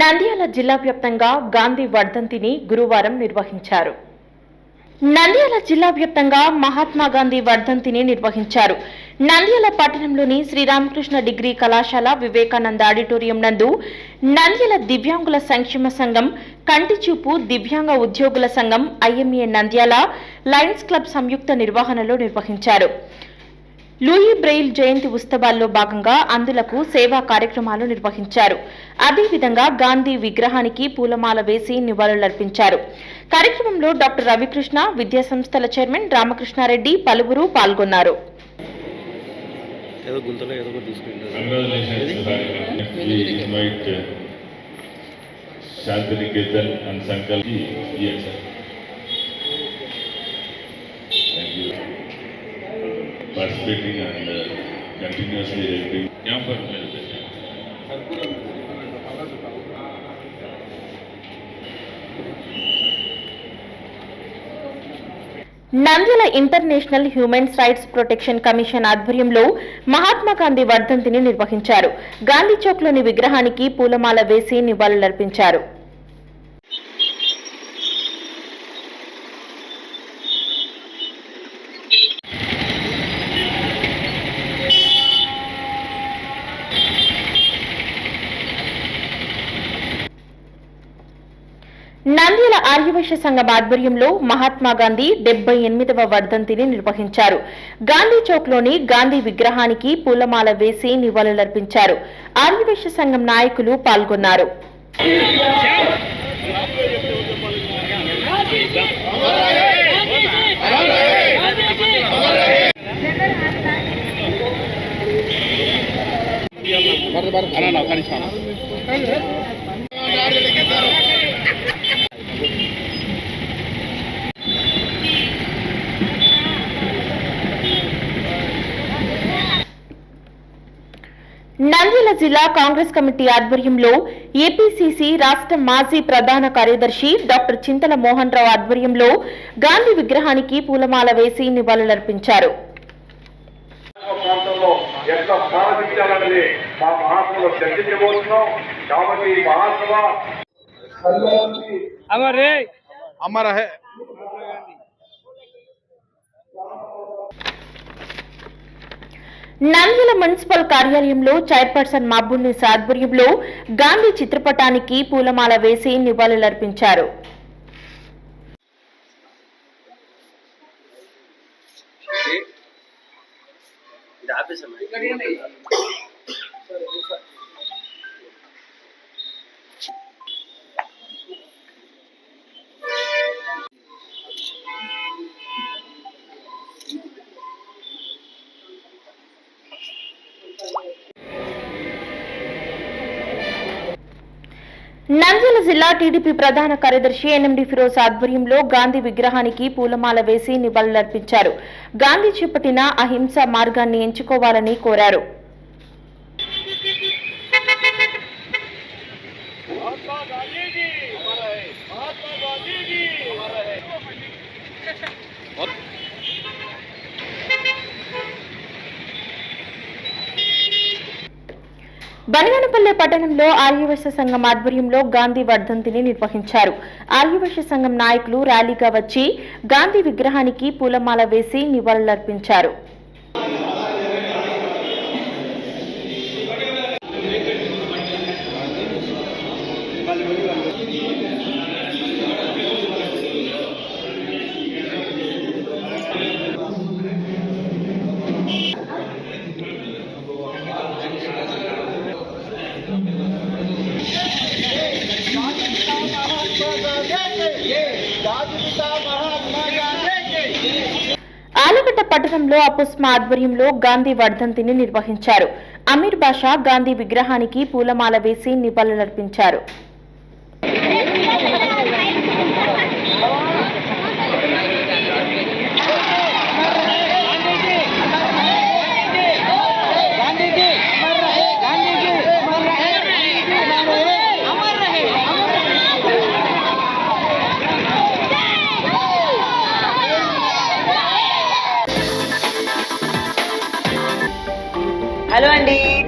నంద్యాల జిల్లా వ్యాప్తంగా గాంధీ వర్ధంతిని గురువారం నిర్వహించారు. నంద్యాల జిల్లా వ్యాప్తంగా మహాత్మా గాంధీ వర్ధంతిని నిర్వహించారు. నంద్యాల పట్టణంలోని శ్రీరామకృష్ణ డిగ్రీ కళాశాల వివేకానంద ఆడిటోరియం నందు నంద్యాల దివ్యాంగుల సంక్షేమ సంఘం కంటిచూపు దివ్యాంగ ఉద్యోగుల సంఘం ఐఎంఏ నంద్యాల లయన్స్ క్లబ్ సంయుక్త నిర్వహణలో నిర్వహించారు. లూయి బ్రెయిల్ జయంతి ఉత్సవాల్లో భాగంగా అందులకు సేవా కార్యక్రమాలు నిర్వహించారు. అదేవిధంగా గాంధీ విగ్రహానికి పూలమాల వేసి నివాళులర్పించారు. కార్యక్రమంలో డాక్టర్ రవికృష్ణ విద్యా సంస్థల చైర్మన్ రామకృష్ణారెడ్డి పలువురు పాల్గొన్నారు. ఏదో participating and uh, continuously helping. Nandyal international human rights protection commission ఆధ్వర్యంలో మహాత్మా గాంధీ వర్ధంతిని నిర్వహించారు. గాంధీ చౌక్లోని విగ్రహానికి పూలమాల వేసి నివాళులర్పించారు. నంద్యాల ఆర్యవైశ్య సంఘం ఆధ్వర్యంలో మహాత్మా గాంధీ డెబ్బై ఎనిమిదవ వర్ధంతిని నిర్వహించారు. గాంధీ చౌక్లోని గాంధీ విగ్రహానికి పూలమాల వేసి నివాళులర్పించారు. ఆర్యవైశ్య సంఘం నాయకులు పాల్గొన్నారు. నంద్యాల జిల్లా కాంగ్రెస్ కమిటీ ఆధ్వర్యంలో ఏపీసీసీ రాష్ట్ర మాజీ ప్రధాన కార్యదర్శి డాక్టర్ చింతల మోహన్ రావు ఆధ్వర్యంలో గాంధీ విగ్రహానికి పూలమాల వేసి నివాళులర్పించారు. ప్రాంతంలో ఎట్లా నంద్యాల మున్సిపల్ కార్యాలయంలో చైర్పర్సన్ మాబున్నీస్ ఆధ్వర్యంలో గాంధీ చిత్రపటానికి పూలమాల వేసి నివాళులర్పించారు. ఇది నంద్యాల జిల్లా టీడీపీ ప్రధాన కార్యదర్శి ఎన్ఎండి ఫిరోజ్ ఆధ్వర్యంలో గాంధీ విగ్రహానికి పూలమాల వేసి నివాళులర్పించారు. గాంధీ చేపట్టిన అహింస మార్గాన్ని ఎంచుకోవాలని కోరారు. బనగానపల్లె పట్టణంలో ఆర్యవైశ్య సంఘం ఆధ్వర్యంలో గాంధీ వర్ధంతిని నిర్వహించారు. ఆర్యవైశ్య సంఘం నాయకులు ర్యాలీగా వచ్చి గాంధీ విగ్రహానికి పూలమాల వేసి నివాళులర్పించారు. పట్టణంలో అపుస్మా ఆధ్వర్యంలో గాంధీ వర్ధంతిని నిర్వహించారు. అమీర్ బాషా గాంధీ విగ్రహానికి పూలమాల వేసి నివాళులర్పించారు.